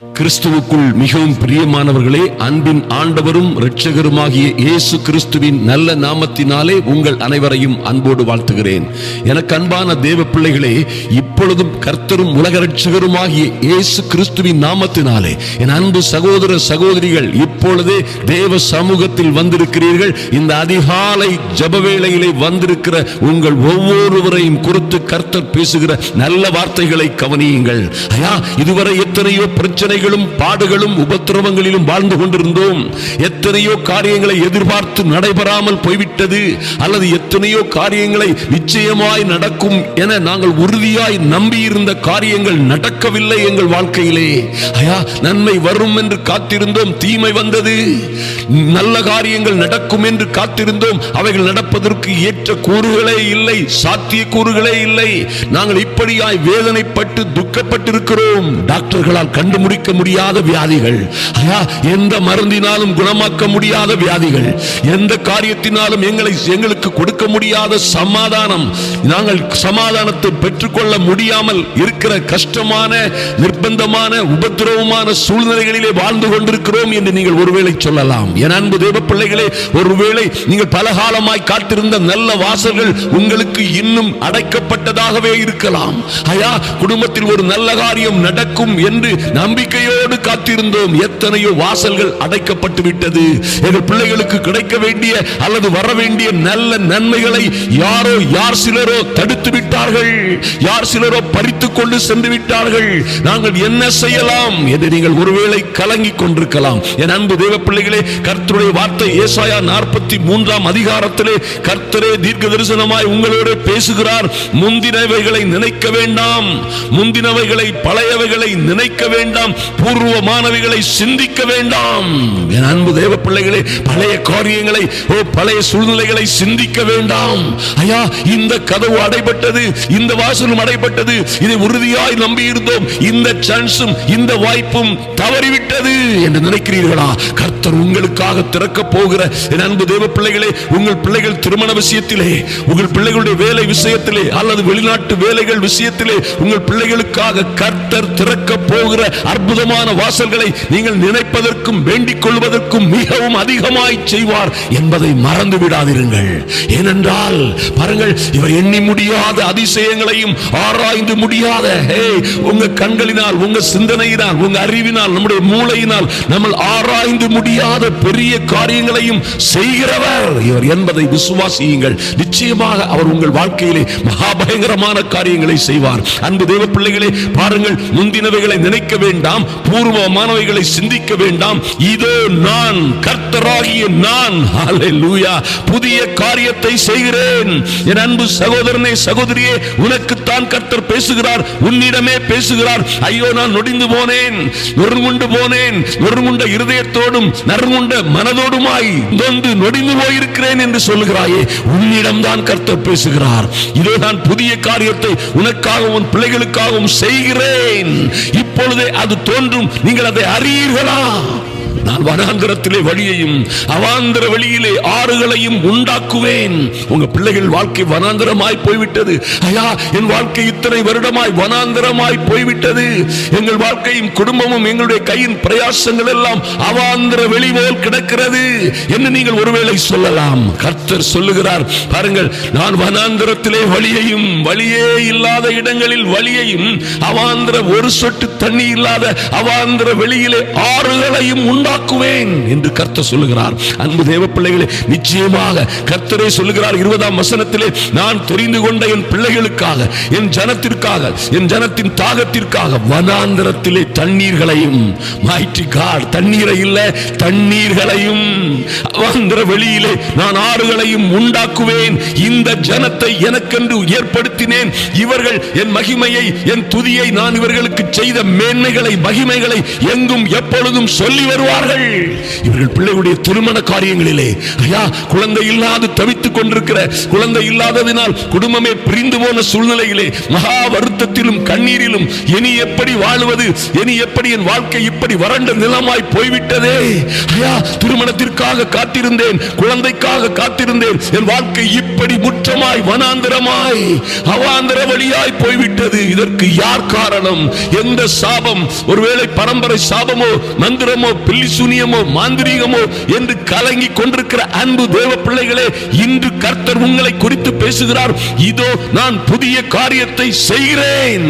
கிறிஸ்துவுக்குள் மிகவும் பிரியமானவர்களே அன்பின் ஆண்டவரும் இரட்சகருமாகிய இயேசு கிறிஸ்துவின் நல்ல நாமத்தினாலே உங்கள் அனைவரையும் அன்போடு வாழ்த்துகிறேன். எனக்கு அன்பான தேவ பிள்ளைகளே இப்பொழுதும் கர்த்தரும் உலக இரட்சகருமாகிய இயேசு கிறிஸ்துவின் நாமத்தினாலே என் அன்பு சகோதர சகோதரிகள் இப்பொழுதே தேவ சமூகத்தில் வந்திருக்கிறீர்கள். இந்த அதிகாலை ஜப வேளையிலே வந்திருக்கிற உங்கள் ஒவ்வொருவரையும் குறித்து கர்த்தர் பேசுகிற நல்ல வார்த்தைகளை கவனியுங்கள். ஐயா இதுவரை எத்தனையோ பிரச்சனை பிரச்சனைகளும் பாடுகளும் உபத்திரவங்களிலும் வாழ்ந்து கொண்டிருந்தோம். எத்தனையோ காரியங்களை எதிர்பார்த்து நடைபெறாமல் போய்விட்டது அல்லது எத்தனையோ காரியங்களை நிச்சயமாய் நடக்கும் என நாங்கள் உறுதியாய் நம்பியிருந்த காரியங்கள் நடக்கவில்லை எங்கள் வாழ்க்கையிலே. ஐயா நன்மை வரும் என்று காத்திருந்தோம் தீமை வந்தது. நல்ல காரியங்கள் நடக்கும் என்று காத்திருந்தோம் அவைகள் நடப்பதற்கு ஏற்ற கூறுகளே இல்லை சாத்திய கூறுகளே இல்லை. நாங்கள் இப்படியாய் வேதனைப்பட்டு துக்கப்பட்டிருக்கிறோம். டாக்டர்களால் கண்டுபிடிக்க முடியாத வியாதிகள். ஐயா எந்த மருந்தினாலும் குணமாக்க முடியாத வியாதிகள். எந்த காரியத்தினாலும் எங்களை எங்களுக்கு கொடுக்க கொடுக்க முடியாத சமாதானம். நாங்கள் சமாதானத்தை பெற்றுக்கொள்ள முடியாமல் இருக்கிற கஷ்டமான நிர்பந்தமான உபத்திரவமான சூழ்நிலைகளிலே வாழ்ந்து கொண்டிருக்கிறோம் என்று நீங்கள் ஒருவேளை சொல்லலாம். என் அன்பு தேவ பிள்ளைகளே ஒருவேளை நீங்கள் பலகாலமாய் காத்திருந்த நல்ல வாசல்கள் உங்களுக்கு இன்னும் அடைக்கப்பட்டதாகவே இருக்கலாம். ஐயா குடும்பத்தில் ஒரு நல்ல காரியம் நடக்கும் என்று நம்பிக்கையோடு காத்திருந்தோம். எத்தனையோ வாசல்கள் அடைக்கப்பட்டு விட்டது. எங்கள் பிள்ளைகளுக்கு கிடைக்க வேண்டிய அல்லது வர வேண்டிய நல்ல நன்மைகளை யாரோ யார் சிலரோ தடுத்து விட்டார்கள். யார் சிலரோ பறித்து கொண்டு சென்று விட்டார்கள். நாங்கள் என்ன செய்யலாம்? என்று நீங்கள் ஒருவேளை கலங்கி கொண்டிருக்கலாம். என் அன்பு தேவ பிள்ளைகளே கர்த்தருடைய வார்த்தை ஏசாயா நாற்பத்தி மூன்றாம் அதிகாரத்திலே கர்த்தரே தீர்க்க தரிசனமாய் உங்களோடு பேசுகிறார். முந்தினவைகளை நினைக்க வேண்டாம். முந்தினவைகளை பழையவைகளை நினைக்க வேண்டாம். பூர்வ மாணவிகளை சிந்திக்க வேண்டாம். என் அன்பு தேவ பிள்ளைகளே பழைய காரியங்களை ஓ பழைய சூழ்நிலைகளை சிந்திக்க வேண்டாம். ஐயா இந்த கதவு அடைபட்டது இந்த வாசலும் அடைபட்டது இதை உறுதியாய் நம்பி இருந்தோம் இந்த சான்ஸும் இந்த வாய்ப்பும் தவறிவிட்டது என்று நினைக்கிறீர்களா? கர்த்தர் உங்களுக்காக திறக்க போகிற என் அன்பு தேவ பிள்ளைகளே உங்கள் பிள்ளைகள் திருமண விஷயத்திலே உங்கள் பிள்ளைகளுடைய வேலை விஷயத்திலே அல்லது வெளிநாட்டு வேலைகள் விஷயத்திலே உங்கள் பிள்ளைகளுக்காக கர்த்தர் திறக்க போகிற அற்புதமான வாசல்களை நீங்கள் நினைப்பதற்கும் வேண்டிக் கொள்வதற்கும் மிகவும் அதிகமாய் செய்வார் என்பதை மறந்து விடாதிருங்கள். ஏனென்றால் பாருங்கள் இவர் எண்ணி முடியாத அதிசயங்களையும் ஆராய்ந்து முடியாத உங்க கண்களினால் உங்க சிந்தனையினால் உங்க அறிவினால் நம்முடைய மூளையினால் நம்ம ஆராய்ந்து முடியாத பெரிய காரியங்களையும் செய்கிறவர் இவர் என்பதை விசுவாசியுங்கள். நிச்சயமாக அவர் உங்கள் வாழ்க்கையிலே மகாபயங்கரமான காரியங்களை செய்வார். அன்பு தேவ பிள்ளைகளே பாருங்கள் முந்தினவைகளை நினைக்க வேண்டாம் பூர்வ மாணவிகளை சிந்திக்க வேண்டாம். இதோ நான் கர்த்தராகிய நான். புதிய காரியத்தை செய்கிறேன். என் அன்பு சகோதரனே சகோதரியே உனக்குத்தான் கர்த்தர் பேசுகிறார். உன்னிடமே பேசுகிறார். ஐயோ நான் நொடிந்து போனேன். நொறுங்குண்டு போனேன். நொறுங்குண்ட இருதயத்தோடும் நறுங்குண்ட மனதோடுமாய் நொந்து நொடிந்து போயிருக்கிறேன் என்று சொல்லுகிறாயே. உன்னிடம் தான் கர்த்தர் பேசுகிறார். இதோ நான் புதிய காரியத்தை உனக்காகவும் பிள்ளைகளுக்காகவும் செய்கிறேன். இப்பொழுதே அது தோன்றும். நீங்கள் அதை அறியீர்களா? நான் வனாந்திரத்திலே வழியையும் அவாந்திர வழியிலே ஆறுகளையும் உண்டாக்குவேன். உங்க பிள்ளைகள் வாழ்க்கை வனாந்திரமாய் போய்விட்டது. ஐயா என் வாழ்க்கை இத்தனை வருடமாய் வனாந்திரமாய் போய்விட்டது. எங்கள் வாழ்க்கையும் குடும்பமும் எங்களுடைய கையின் பிரயாசங்கள் எல்லாம் அவாந்திர வெளிவோல் கிடக்கிறது என்று நீங்கள் ஒருவேளை சொல்லலாம். கர்த்தர் சொல்லுகிறார் பாருங்கள் நான் வனாந்திரத்திலே வழியையும் வழியே இல்லாத இடங்களில் வழியையும் அவாந்திர ஒரு சொட்டு தண்ணி இல்லாத அவாந்திர வெளியிலே ஆறுகளையும் உண்டா உண்டாக்குவேன் என்று கர்த்தர் சொல்லுகிறார். அன்பு தேவ பிள்ளைகளே நிச்சயமாக கர்த்தரே சொல்லுகிறார் இருபதாம் வசனத்திலே நான் தெரிந்து கொண்ட என் பிள்ளைகளுக்காக என் ஜனத்திற்காக என் ஜனத்தின் தாகத்திற்காக வனாந்திரத்திலே தண்ணீர்களையும் தண்ணீரை இல்ல தண்ணீர்களையும் அவாந்திர வெளியிலே நான் ஆறுகளையும் உண்டாக்குவேன். இந்த ஜனத்தை எனக்கென்று ஏற்படுத்தினேன். இவர்கள் என் மகிமையை என் துதியை நான் இவர்களுக்கு செய்த மேன்மைகளை மகிமைகளை எங்கும் எப்பொழுதும் சொல்லி வருவார்கள். இருக்கிறார்கள் இவர்கள் பிள்ளைகளுடைய திருமண காரியங்களிலே ஐயா குழந்தை இல்லாது தவித்துக் கொண்டிருக்கிற குழந்தை இல்லாததினால் குடும்பமே பிரிந்து போன சூழ்நிலையிலே மகா வருத்தத்திலும் கண்ணீரிலும் இனி எப்படி வாழுவது இனி எப்படி என் வாழ்க்கை இப்படி வறண்ட நிலமாய் போய்விட்டதே? ஐயா திருமணத்திற்காக காத்திருந்தேன் குழந்தைக்காக காத்திருந்தேன் என் வாழ்க்கை இப்படி முற்றமாய் வனாந்திரமாய் அவாந்திர வழியாய் போய்விட்டது. இதற்கு யார் காரணம்? எந்த சாபம்? ஒருவேளை பரம்பரை சாபமோ மந்திரமோ பில்லி சூனியமோ மாந்திரீகமோ என்று கலங்கி கொண்டிருக்கிற அன்பு தேவ பிள்ளைகளே இன்று கர்த்தர் உங்களை குறித்து பேசுகிறார். இதோ நான் புதிய காரியத்தை செய்கிறேன்.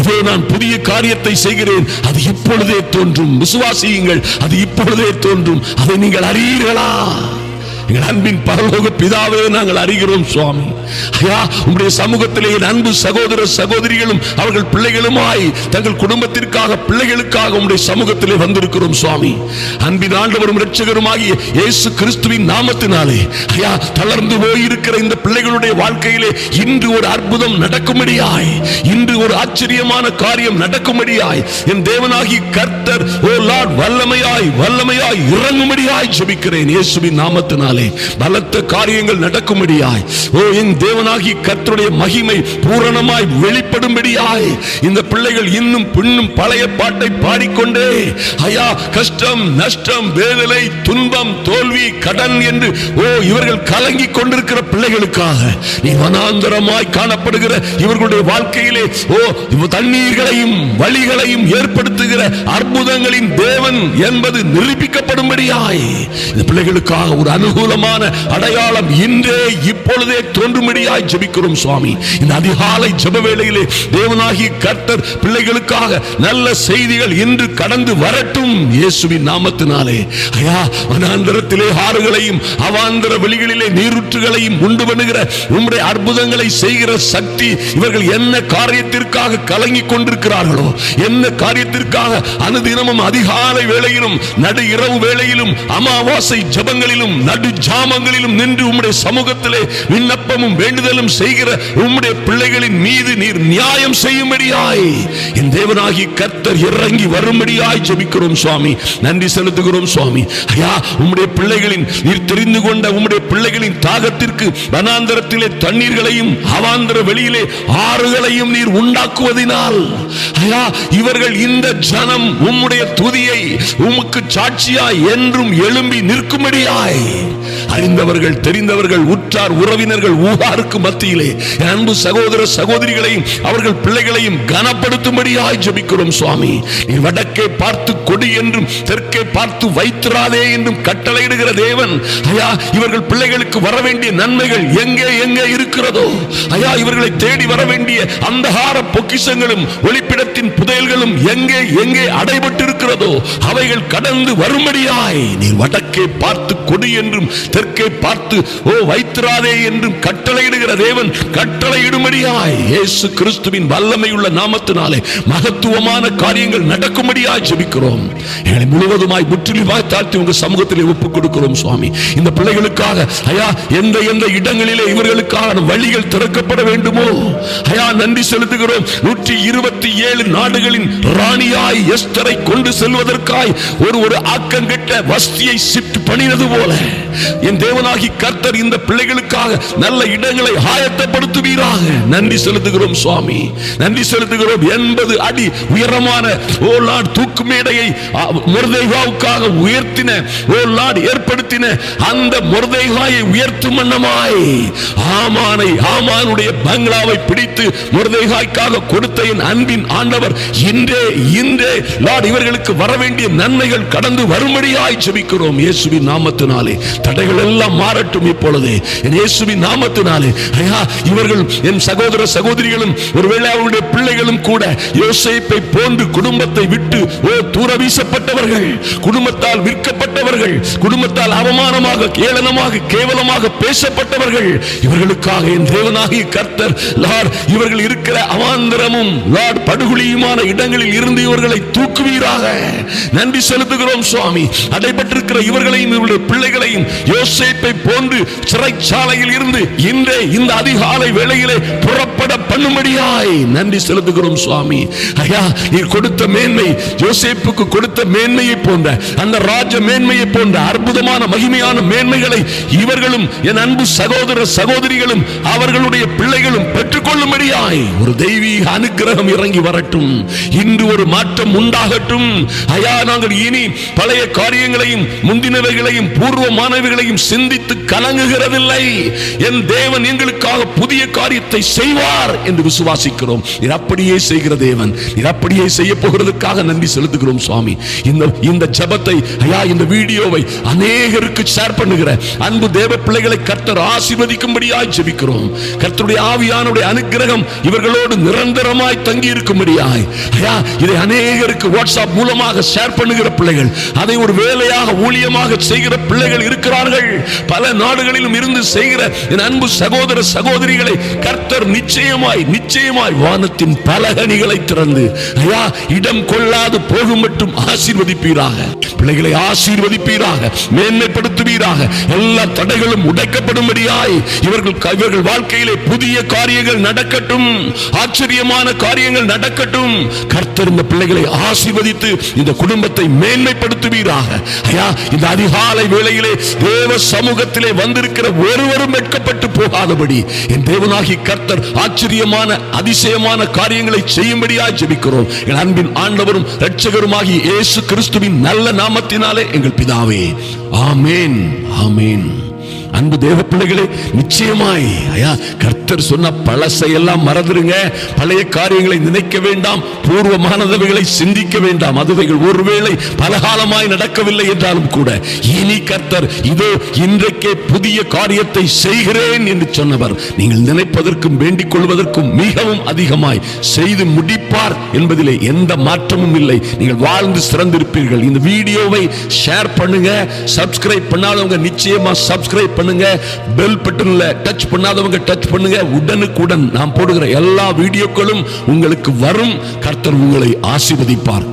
இதோ நான் புதிய காரியத்தை செய்கிறேன். அது இப்பொழுதே தோன்றும். விசுவாசியுங்கள். அது இப்பொழுதே தோன்றும். அதை நீங்கள் அறியீர்களா? எங்கள் அன்பின் பரலோக பிதாவே நாங்கள் அறிகிறோம் சுவாமி. ஐயா உங்களுடைய சமூகத்திலே என் அன்பு சகோதர சகோதரிகளும் அவர்கள் பிள்ளைகளுமாய் தங்கள் குடும்பத்திற்காக பிள்ளைகளுக்காக உங்களுடைய சமூகத்திலே வந்திருக்கிறோம் சுவாமி. அன்பின் ஆண்டவரும் இரட்சகருமாகிய இயேசு கிறிஸ்துவின் நாமத்தினாலே ஐயா தளர்ந்து போயிருக்கிற இந்த பிள்ளைகளுடைய வாழ்க்கையிலே இன்று ஒரு அற்புதம் நடக்கும்படியாய் இன்று ஒரு ஆச்சரியமான காரியம் நடக்கும்படியாய் என் தேவனாகி கர்த்தர் ஓ லார்ட் வல்லமையாய் வல்லமையாய் இறங்கும்படியாய் ஜெபிக்கிறேன் இயேசுவின் நாமத்தினாலே. பலத்த காரியங்கள் நடக்கும்படியாய். ஓ என் தேவனாகி கர்த்தருடைய மகிமை பூரணமாய் வெளிப்படும்படியாய். இந்த பிள்ளைகள் இன்னும் பின்னும் பழைய பாட்டை பாடிக்கொண்டே ஐயா கஷ்டம் நஷ்டம் வேதலை துன்பம் தோல்வி கடன் என்று ஓ இவர்கள் கலங்கி கொண்டிருக்கிற பிள்ளைகளுக்காக. நீ வனாந்தரமாய் காணப்படுகிற இவர்களுடைய வாழ்க்கையிலே ஓ தண்ணீர்களையும் வழிகளையும் ஏற்படுத்துகிற அற்புதங்களின் தேவன் என்பது நிரூபிக்கப்படும்படியாய். இந்த பிள்ளைகளுக்காக ஒரு அனுகூலமான அடையாளம் இன்றே இப்பொழுதே தோன்றும்படியாய் ஜபிக்கிறோம் சுவாமி. இந்த அதிகாலை ஜப வேளையிலே தேவனாகி கர்த்தர் பிள்ளைகளுக்காக நல்ல செய்திகள் இன்று கடந்து வரட்டும் இயேசுவின் நாமத்தினாலே. ஐயா வனாந்தரத்திலே ஆறுகளையும் அவாந்தர வெளிகளிலே நீருற்றுகளையும் உண்டு பண்ணுகிற உம்முடைய அற்புதங்களை செய்கிற சக்தி இவர்கள் என்ன காரியத்திற்காக கலங்கி கொண்டிருக்கிறார்களோ என்ன காரியத்திற்காக அனுதினமும் அதிகாலை வேளையிலும் நடு இரவு வேளையிலும் அமாவாசை ஜபங்களிலும் நடு ஜாமங்களிலும் நின்று உம்முடைய சமூகத்திலே விண்ணப்பமும் வேண்டுதலும் செய்கிற உம்முடைய பிள்ளைகளின் மீது நீர் நியாயம் செய்யும்படியாய். என் தேவனாகி கர்த்தர் இறங்கி வரும்படியாய் ஜெபிக்கிறோம் சுவாமி. நன்றி செலுத்துகிறோம் சுவாமி. ஐயா உம்முடைய பிள்ளைகளின் நீர் தெரிந்து கொண்ட உம்முடைய பிள்ளைகளின் தாகத்திற்கு வனாந்தரத்திலே தண்ணீர்களையும் அவாந்தர வெளியிலே ஆறுகளையும் நீர் உண்டாக்குவதினால். ஐயா இவர்கள் இந்த ஜனம் உம்முடைய துதியை உமக்கு சாட்சியாய் என்றும் எழும்பி நிற்கும்படியாய். அறிந்தவர்கள் தெரிந்தவர்கள் உற்றார் உறவினர்கள் ஊகாருக்கு மத்தியிலே அன்பு சகோதர சகோதரிகளையும் அவர்கள் பிள்ளைகளையும் கனப்படுத்தும்படியாய் ஜபிக்கிறோம் சுவாமி. நீ வடக்கே பார்த்து கொடி என்றும் தெற்கே பார்த்து வைத்திராதே என்றும் கட்டளையிடுகிற தேவன். ஐயா இவர்கள் பிள்ளைகளுக்கு வர வேண்டிய நன்மைகள் எங்கே எங்கே இருக்கிறதோ? ஐயா இவர்களை தேடி வர வேண்டிய அந்தகார பொக்கிஷங்களும் ஒளிப்பிடத்தின் புதையல்களும் எங்கே எங்கே அடைபட்டிருக்கிறதோ அவைகள் கடந்து வரும்படியாய் நீ வடக்கே பார்த்து கொடி என்றும் தெற்கை பார்த்து ஓ வைத்திராதே என்றும் கட்டளையிடுகிற தேவன் கட்டளையிடும்படியாய் இயேசு கிறிஸ்துவின் வல்லமை உள்ள நாமத்தினாலே மகத்துவமான காரியங்கள் நடக்கும்படியாய் ஜெபிக்கிறோம். எங்களை முழுவதுமாய் முற்றிலுமாய் தாழ்த்தி உங்க சமூகத்திலே ஒப்புக் கொடுக்கிறோம் சுவாமி. இந்த பிள்ளைகளுக்காக ஐயா எந்த எந்த இடங்களிலே இவர்களுக்கான வழிகள் திறக்கப்பட வேண்டுமோ? ஐயா நன்றி செலுத்துகிறோம். நூற்றி இருபத்தி ஏழு நாடுகளின் ராணியாய் எஸ்தரை கொண்டு செல்வதற்காய் ஒரு ஒரு ஆக்கங்கெட்ட வஸ்தியை சிப் பண்ணினது போல. என் தேவனாகி கர்த்தர் இந்த பிள்ளைகளுக்காக நல்ல இடங்களை ஆயத்தப்படுத்துவீராக. நன்றி செலுத்துகிறோம் சுவாமி. நன்றி செலுத்துகிறோம். எண்பது அடி உயரமான ஓ லார்ட் தூக்கு மேடையை முருதைகாவுக்காக உயர்த்தின ஓ லார்ட் ஏற்படுத்தின அந்த முருதைகாயை உயர்த்தும் வண்ணமாய். ஆமானை ஆமானுடைய பங்களாவை பிடித்து முருதைகாய்க்காக கொடுத்த என் அன்பின் ஆண்டவர் இன்றே இன்றே லார்ட் இவர்களுக்கு வர வேண்டிய நன்மைகள் கடந்து வரும்படியாய் ஜெபிக்கிறோம் இயேசுவின் நாமத்தினாலே தடைகள் எல்லாம் மாறட்டும் இப்பொழுது. என் இயேசுவின் நாமத்தினாலே. ஐயா இவர்கள் என் சகோதர சகோதரிகளும் ஒருவேளை அவருடைய பிள்ளைகளும் கூட யோசிப்பை போன்று குடும்பத்தை விட்டு ஓ தூர வீசப்பட்டவர்கள் குடும்பத்தால் விற்கப்பட்டவர்கள் குடும்பத்தால் அவமானமாக கேளனமாக கேவலமாக பேசப்பட்டவர்கள். இவர்களுக்காக என் தேவனாகிய கர்த்தர் லார்ட் இவர்கள் இருக்கிற அவாந்தரமும் லார்ட் படுகுழியுமான இடங்களில் இருந்து இவர்களை தூக்குவீராக. நன்றி செலுத்துகிறோம் சுவாமி. அடைபட்டிருக்கிற இவர்களை இவர்களையும் இவருடைய பிள்ளைகளையும் யோசேப்பை போன்று சிறைச்சாலையில் இருந்து இன்றே இந்த அதிகாலை வேளையிலே புறப்பட பண்ணும்படியாய் நன்றி செலுத்துகிறோம் சுவாமி. ஐயா நீ கொடுத்த மேன்மை யோசேப்புக்கு கொடுத்த மேன்மையை போன்ற அந்த ராஜ மேன்மையை போன்ற அற்புதமான மகிமையான மேன்மைகளை இவர்களும் என் அன்பு சகோதர சகோதரிகளும் அவர்களுடைய பிள்ளைகளும் பெற்றுக்கொள்ளும்படியாய் ஒரு தெய்வீக அனுகிரகம் இறங்கி வரட்டும். இன்று ஒரு மாற்றம் உண்டாகட்டும். ஐயா நாங்கள் இனி பழைய காரியங்களையும் பூர்வ பூர்வமானவைகளையும் சிந்தித்து கலங்குகிறதில்லை. என் தேவன் எங்களுக்காக புதிய காரியத்தை செய்வார் என்று விசுவாசிக்கிறோம். நீர் அப்படியே செய்கிற தேவன். நீர் அப்படியே செய்ய போகிறதுக்காக நன்றி செலுத்துகிறோம் சுவாமி. இந்த இந்த ஜபத்தை ஐயா இந்த வீடியோவை அநேகருக்கு ஷேர் பண்ணுகிற அன்பு தேவ பிள்ளைகளை கர்த்தர் ஆசீர்வதிக்கும்படியாய் ஜெபிக்கிறோம். கர்த்தருடைய ஆவியானுடைய அனுகிரகம் இவர்களோடு நிரந்தரமாய் தங்கி இருக்கும்படியாய் ஐயா இதை அநேகருக்கு வாட்ஸ்அப் மூலமாக ஷேர் பண்ணுகிற பிள்ளைகள் அதை ஒரு வேலையாக ஊழியமாக செய்கிற பிள்ளைகள் இருக்கிறார்கள். பல நாடுகளிலும் இருந்து செய்கிற என் அன்பு சகோதர சகோதரிகளை கர்த்தர் நிச்சயமாய் நிச்சயமாய் வானத்தின் பலகணிகளை திறந்து ஐயா இடம் கொள்ளாது போகும் மட்டும் ஆசீர்வதிப்பீராக. பிள்ளைகளை ஆசீர்வதிப்பீராக மேன்மைப்படுத்துவீராக. எல்லா தடைகளும் உடைக்கப்படும்படியாய் இவர்கள் இவர்கள் வாழ்க்கையிலே புதிய காரியங்கள் நடக்கட்டும். ஆச்சரியமான காரியங்கள் நடக்கட்டும். கர்த்தர் இந்த பிள்ளைகளை ஆசீர்வதித்து இந்த குடும்பத்தை மேன்மைப்படுத்துவீராக. ஐயா இந்த அதிகாலை வேளையிலே தேவ சமூகத்திலே வந்திருக்கிற ஒருவரும் வெட்கப்பட்டு போகாதபடி. என் தேவனாகி கர்த்தர் ஆச்சரியமான அதிசயமான காரியங்களை செய்யும்படியாய் ஜெபிக்கிறோம். என் அன்பின் ஆண்டவரும் இரட்சகருமாகி இயேசு கிறிஸ்துவின் நல்ல நாமத்தினாலே எங்கள் பிதாவே. ஆமேன். ஆமேன். அன்பு தேவ பிள்ளைகளே நிச்சயமாய் ஐயா கர்த்தர் சொன்ன பழசையெல்லாம் மறந்துடுங்க பழைய காரியங்களை நினைக்க வேண்டாம். பூர்வமானதவைகளை சிந்திக்க வேண்டாம். அதுவைகள் ஒருவேளை பலகாலமாய் நடக்கவில்லை என்றாலும் கூட இனி கர்த்தர் இதோ இன்றைக்கே புதிய காரியத்தை செய்கிறேன் என்று சொன்னவர். நீங்கள் நினைப்பதற்கும் வேண்டிக் கொள்வதற்கும் மிகவும் அதிகமாய் செய்து முடிப்பார் என்பதிலே எந்த மாற்றமும் இல்லை. நீங்கள் வாழ்ந்து சிறந்திருப்பீர்கள். இந்த வீடியோவை ஷேர் பண்ணுங்க. சப்ஸ்கிரைப் பண்ணாதவங்க நிச்சயமா சப்ஸ்கிரைப் பண்ணுங்க. பெல் பட்டன்ல டச் பண்ணாதவங்க டச் பண்ணுங்க. உடனுக்குடன் நான் போடுகிற எல்லா வீடியோக்களும் உங்களுக்கு வரும். கர்த்தர் உங்களை ஆசீர்வதிப்பார்.